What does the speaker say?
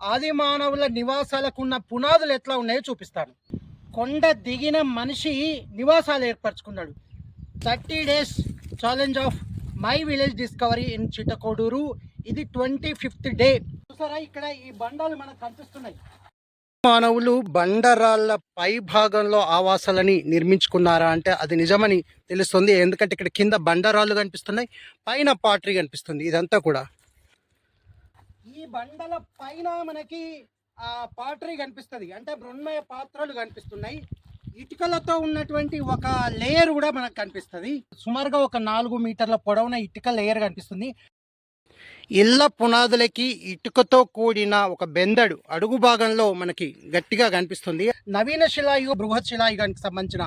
ఆది మానవుల నివాసాలకు ఉన్న పునాదులు ఎట్లా ఉన్నాయో చూపిస్తాను. కొండ దిగిన మనిషి నివాసాలు ఏర్పరచుకున్నాడు. Thirty days challenge of my village discovery in Chittakoduru. ఇది ట్వంటీ ఫిఫ్త్ డే. చూసారా? ఇక్కడ ఈ బండాలు మనకు కనిపిస్తున్నాయి. మానవులు బండరాళ్ళ పై భాగంలో ఆవాసాలని నిర్మించుకున్నారా అంటే అది నిజమని తెలుస్తుంది. ఎందుకంటే ఇక్కడ కింద బండరాళ్ళు కనిపిస్తున్నాయి పైన పాటరీ కనిపిస్తుంది. ఇదంతా కూడా ఈ బండల పైన మనకి ఆ పాటరీ కనిపిస్తుంది. అంటే మృణ్మయ పాత్రలు కనిపిస్తున్నాయి. ఇటుకలతో ఉన్నటువంటి ఒక లేయర్ కూడా మనకు కనిపిస్తుంది. సుమారుగా ఒక నాలుగు మీటర్ల పొడవున ఇటుక లేయర్ కనిపిస్తుంది. ఇళ్ళ పునాదులకి ఇటుకతో కూడిన ఒక బెందడు అడుగు భాగంలో మనకి గట్టిగా కనిపిస్తుంది. నవీన శిలాయు బృహత్ శిలాయుగానికి సంబంధించిన